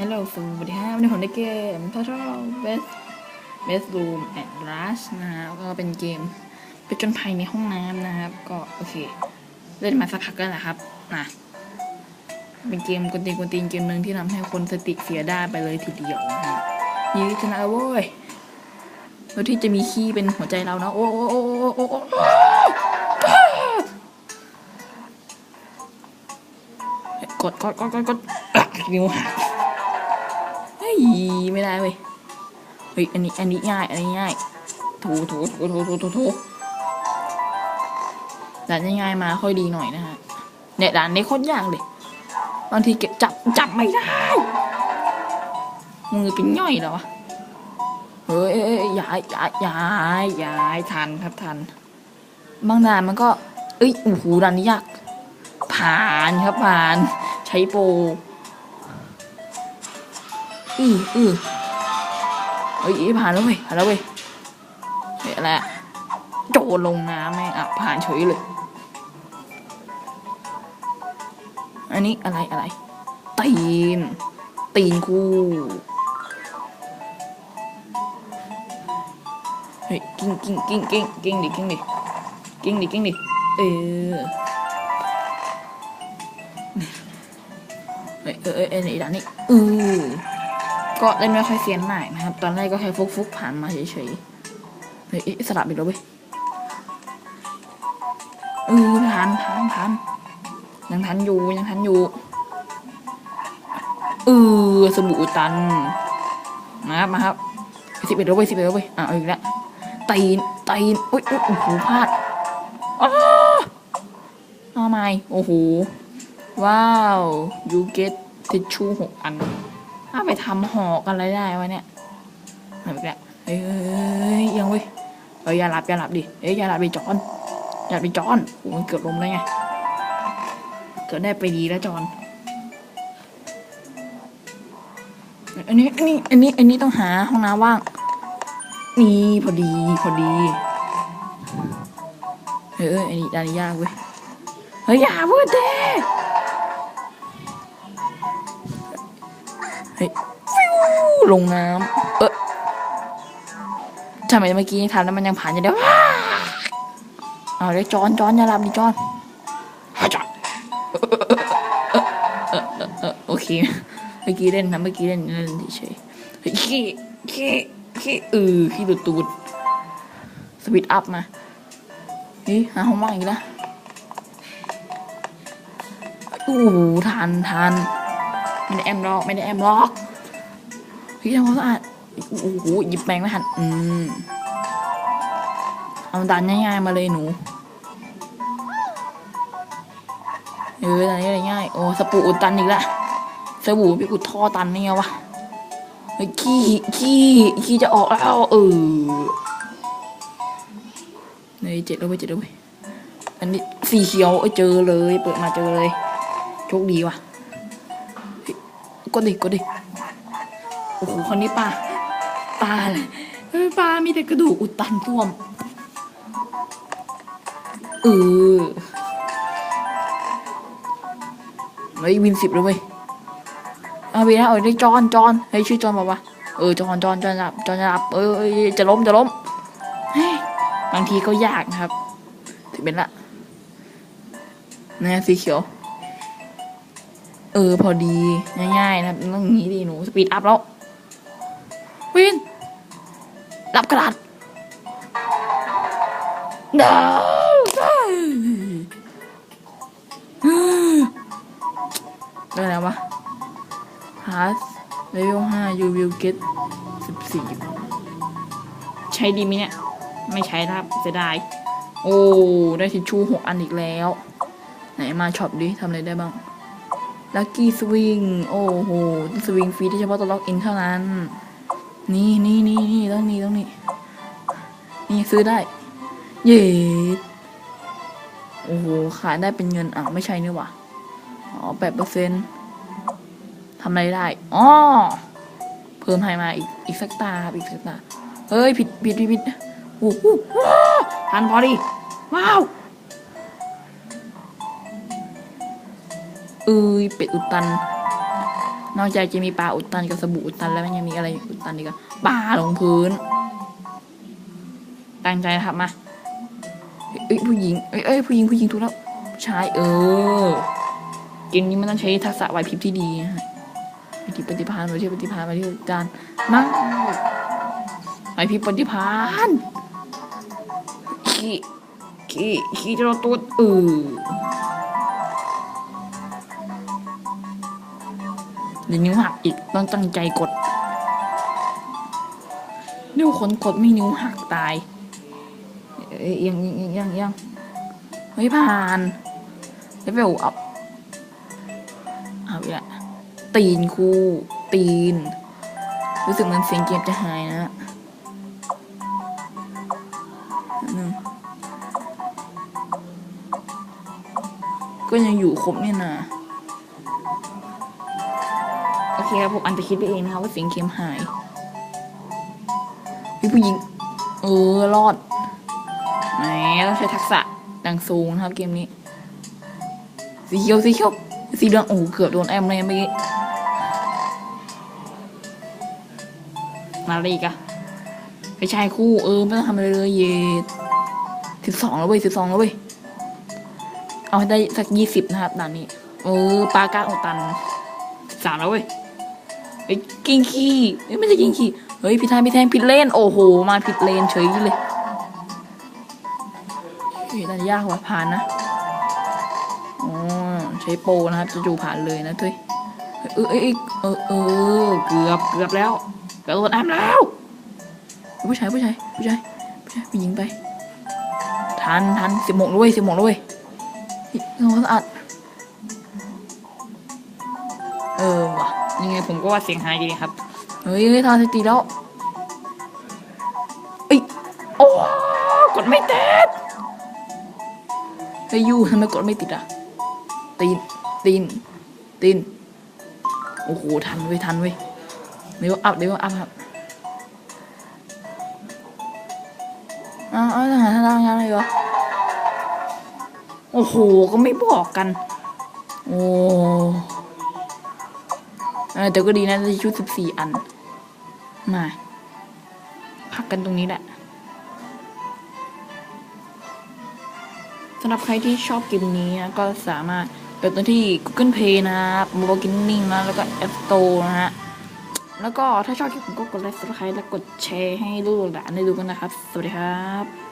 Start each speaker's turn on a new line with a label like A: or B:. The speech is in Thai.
A: ฮัลโหลสวัสดีครับวันนี้ผมได้เกม Total Best Best Room at Rush นะฮะก็เป็นเกมไปจนภัยในห้องน้ำนะครับ ก็โอเค เล่นมาสักพักแล้วนะครับนะเป็นเกมกวนตีนกวนตีนเกมหนึ่งที่ทำให้คนสติเสียได้ไปเลยทีเดียวนะครับยีชนะแล้วเว้ยแล้วที่จะมีขี้เป็นหัวใจเรานะโอ้โอ้โอ้โอ้โอ้โอ้กดกดกดกดกดอะนิ้วหักเฮ้ย ไม่ได้เว้ยเฮ้ยอันนี้อันนี้ง่าย อันนี้ง่ายถูถูถูถูถูถูถูด่านง่ายมาค่อยดีหน่อยนะฮะเนี่ยด่านนี้โคตรยากเลยบางทีเก็บจับจับไม่ได้มือเป็นย่อยแล้ววะเฮ้ยเอ้ยเอ้ยย้ายย้ายย้ายย้ายทันครับทันบางด่านมันก็ เอ้ยโอ้โหด่านนี้ยากผ่านครับผ่าน ใช้โปร อืออือเฮ้ยผ่านแล้วเว้ยผ่านแล้วเว้ยเฮ้ยอะไรโจรลงน้ำแม่งอะผ่านเฉยเลย อันนี้อะไรอะไร ตีน ตีนคู่เฮ้ยกิ้งกิ้งกิ้งกิ้งกิ้งดิกิ้งดิกิ้งดิกิ้งดิเออเฮ้ยเออเออเออนี่ด่านนี้อือ ก็เล่นไม่ค่อยเซียนมากนะครับ ตอนแรกก็แค่ฟุกฟุกๆผ่านมาเฉยๆเฮ้ยสลับอีกแล้วเว้ยเออผ่านผ่านผ่านยังทันอยู่ยังทันอยู่เออสบู่อุตันมาครับมาครับสิบเอ็ดแล้วเว้ยสิบเอ็ดแล้วเว้ยอะเอาอีกแล้วตีนตีนอุ้ยอุ้ยโอ้โหพลาดอ้าเอาใหม่โอ้โหว้าว you get ทิชชู่หกอัน ถ้าไปทำหอกันอะไรได้วะเนี่ยเอาอีกแล้วเฮ้ยยังเว้ยเอ้ยอย่าหลับอย่าหลับดิเอ้ยอย่าหลับดิจอนอย่าไปจอนโอ้มันเกือบลมแล้วไงเกิดได้ไปดีแล้วจอนอันนี้อันนี้อันนี้อันนี้ต้องหาห้องน้ำว่างนี่พอดีพอดีเฮ้ยเอ้ยอันนี้ดานนี้ยากเว้ยเฮ้ยอย่าพูดเด้ เฮ้ยฟิวลงน้ำเออทำไมเมื่อกี้ทำแล้วมันยังผ่านอยู่เดียวเอาเดี๋ยวจอนจอนอย่าหลับดิจอนเอาจอนเออเออเออเออโอเค เมื่อกี้เล่นนะเมื่อกี้เล่นเล่นเฉยๆเฮ้ยขี้ขี้ขี้เออขี้ตูดตูดสปีดอัพมาเฮ้ยหาห้องว่างอีกแล้วโอ้โหทันทัน ไม่ได้แอมล็อกไม่ได้แอมล็อกพี่ทำความสะอาดโอ้โหหยิบแปรงไม่ทันอืมเอาดันง่ายๆมาเลยหนูเอออันง่ายโอ้สปูอุดตันอีกและสบู่พี่อุดท่อตันนี่ไงวะเฮ้ขี้ขี้ขี้จะออกแล้วเออเฮ้ยเจ็ดแล้วเว้ยเจ็ดแล้วเว้ยอันนี้สีเขียวเจอเลย เปิดมาเจอเลยโชคดีว่ะ กดดิกดดิโอ้โหคนนี้ปลาปลาเลยเฮ้ยปลา มีแต่กระดูกอุดตันท่วมเออเฮ้ยวินสิบเลยเว้ยเอาไปนะเออได้จอนจอนเฮ้ยชื่อจอนบอกว่าเออจอนจอนจอนจับจอนจับเออเออจะล้มจะล้มเฮ้ยบางทีก็ยากนะครับถึงเป็นละเนี่ยสีเขียว เออ พอดี ง่ายๆนะครับต้องงี้ดีหนูสปีดอัพแล้ววินรับกระดาษเด้อได้แล้ววะ pass level 5 you will get 14ใช้ดีไหมเนี่ย ไม่ใช้ครับเสียดายโอ้ ได้ทิชชู่หกอันอีกแล้ว ไหนมาช็อปดิทำอะไรได้บ้าง ลัคกี้สวิงโอ้โหสวิงฟรีที่เฉพาะตัวล็อกอินเท่านั้น นี่นี่นี่นี่ต้องนี่ต้องนี่นี่ซื้อได้ เย้โอ้โหขายได้เป็นเงินอะไม่ใช่นี่หว่าอ๋อแปดเปอร์เซ็นทำอะไรได้อ๋อเพิ่มให้มาอีกอีกสักตาครับอีกสักตาเฮ้ยผิดผิดผิดผิดโอ้โหว้าวทันพอดีว้าว เอ้ยเป็ดอุดตัน นอกจากจะมีปลาอุดตันกับสบู่อุดตันแล้วมันยังมีอะไรอุดตันอีกอะปลาลงพื้น ตั้งใจนะครับมาเอ้ยผู้หญิงเอ้ยเอ้ยผู้หญิงผู้หญิงถูกแล้วชายเออเกมนี้มันต้องใช้ทักษะไหวพริบที่ดีปฏิปฏิพานมาเที่ปฏิพานมาที่จานมาไหวพริบปฏิพานขี่ขี่ขี่จะเราตัวเออ เดี๋ยวนิ้วหักอีกต้องตั้งใจกดเดี๋ยวคนกดไม่นิ้วหักตายเอ้ยยังยังยังยังเฮ้ยผ่านเลเวลอัพเอาอีกละตีนคู่ ตีน รู้สึกเหมือนเสียงเกมจะหายนะนึงก็ยังอยู่ครบเนี่ยนะ เคครับผมอันจะคิดไปเองนะครับว่าเสียงเกมหายพี่ผู้หญิง เออรอดแหมต้องใช้ทักษะดังสูงนะครับเกมนี้ สีเขียวสีเขียวสีเหลืองโอ้เกือบโดนแอมเลยเมื่อกี้มาอะไรอีกอะไปชายคู่เออไม่ต้องทำอะไรเลยเย็ดสิบสองแล้วเว้ยสิบสองแล้วเว้ยเอาให้ได้สักยี่สิบนะครับด่านนี้ เออปลากาโอตันสามแล้วเว้ย ไอ้ยกิ้งขี้เอ้ยไม่ใช่กิ้งขี้เฮ้ยผิดทางผิดแทงผิดเลนโอ้โห มาผิดเลนเฉยเลยเฮ้ยน่ายากกว่าผ่านนะอ๋อใช้โปนะครับจะจูผ่านเลยนะเต้ยเออเออเออเออเกือบเกือบแล้วเกือบโดนแอมแล้วผู้ชายผู้ชายผู้ชายผู้ชายผู้หญิงไปทันทันสิบโมงแล้วเว้ยสิบโมงแล้วยเฮ้ยสะอาดเออว่ะ ยังไงผมก็ว่าเสียงหายดีครับ เฮ้ยเฮ้ยทานสติแล้วเอ้ยโอ้กดไม่เต็ดเฮ้ยยูทำไมกดไม่ติดอะ ตีน ตีน ตีน โอ้โห ทันเว้ย ทันเว้ยเดี๋ยวอัพเดี๋ยวอัพครับอ้าวอ้าวทหารทหารงานอะไรวะโอ้โห ก็ไม่บอกกัน โอ้ เออแต่ก็ดีนะได้ชุดสิบสี่อัน มา พักกันตรงนี้แหละสำหรับใครที่ชอบเกมนี้นะก็สามารถเปิดตัวที่ Google Play นะครับ Mobile Gaming นะ แล้วก็ App Store นะฮะ แล้วก็ถ้าชอบคลิปผมก็กดไลค์ Subscribe และกดแชร์ให้ลูกหลานได้ดูกันนะครับ สวัสดีครับ